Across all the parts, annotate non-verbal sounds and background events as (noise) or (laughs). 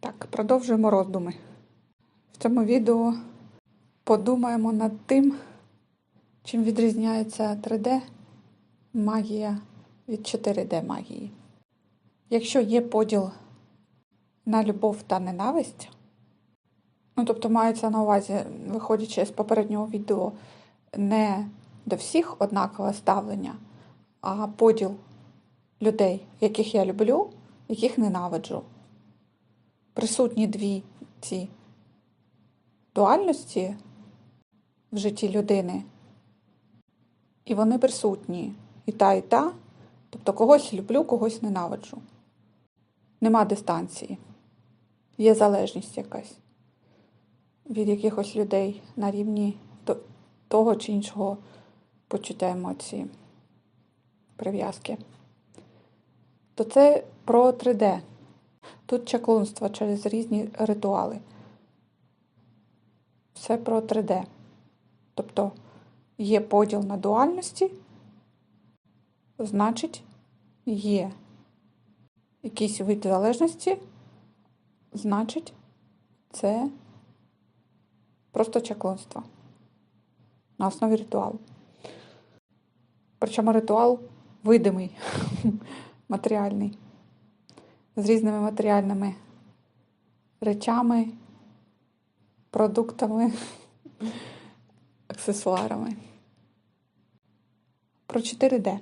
Так, продовжуємо роздуми. В цьому відео подумаємо над тим, чим відрізняється 3D магія від 4D магії. Якщо є поділ на любов та ненависть, ну тобто мається на увазі, виходячи з попереднього відео, не до всіх однакове ставлення, а поділ людей, яких я люблю, яких ненавиджу. Присутні дві ці дуальності в житті людини, і вони присутні і та, і та, тобто когось люблю, когось ненавиджу. Нема дистанції, є залежність якась від якихось людей на рівні того чи іншого почуття емоції, прив'язки. То це про 3D. Тут чаклунство через різні ритуали. Все про 3D. Тобто є поділ на дуальності, значить, є якийсь вид залежності, значить, це просто чаклунство на основі ритуалу. Причому ритуал видимий, (laughs) матеріальний, з різними матеріальними речами, продуктами, (laughs) аксесуарами. Про 4D.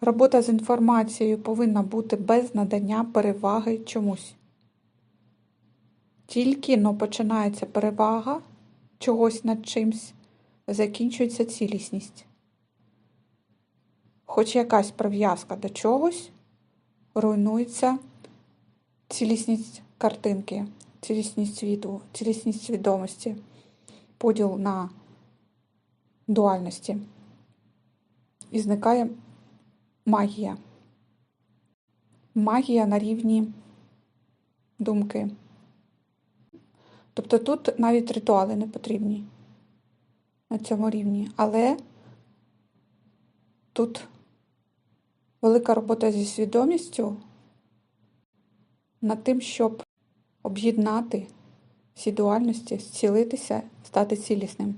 Робота з інформацією повинна бути без надання переваги чомусь. Тільки но починається перевага чогось над чимсь, закінчується цілісність. Хоч якась прив'язка до чогось, руйнується цілісність картинки, цілісність світу, цілісність свідомості, поділ на дуальності. І зникає магія. Магія на рівні думки. Тобто тут навіть ритуали не потрібні на цьому рівні, але тут велика робота зі свідомістю над тим, щоб об'єднати всі дуальності, зцілитися, стати цілісним.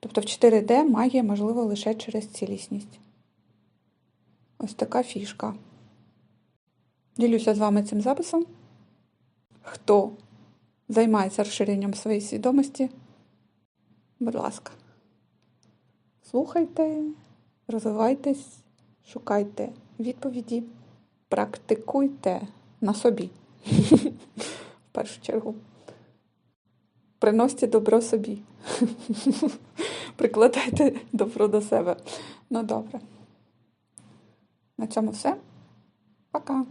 Тобто в 4D магія можлива лише через цілісність. Ось така фішка. Ділюся з вами цим записом. Хто займається розширенням своєї свідомості, будь ласка, слухайте, розвивайтесь, шукайте відповіді, практикуйте на собі. (laughs) В першу чергу. Приносьте добро собі. (laughs) Прикладайте добро до себе. Ну добре. На цьому все. Пока.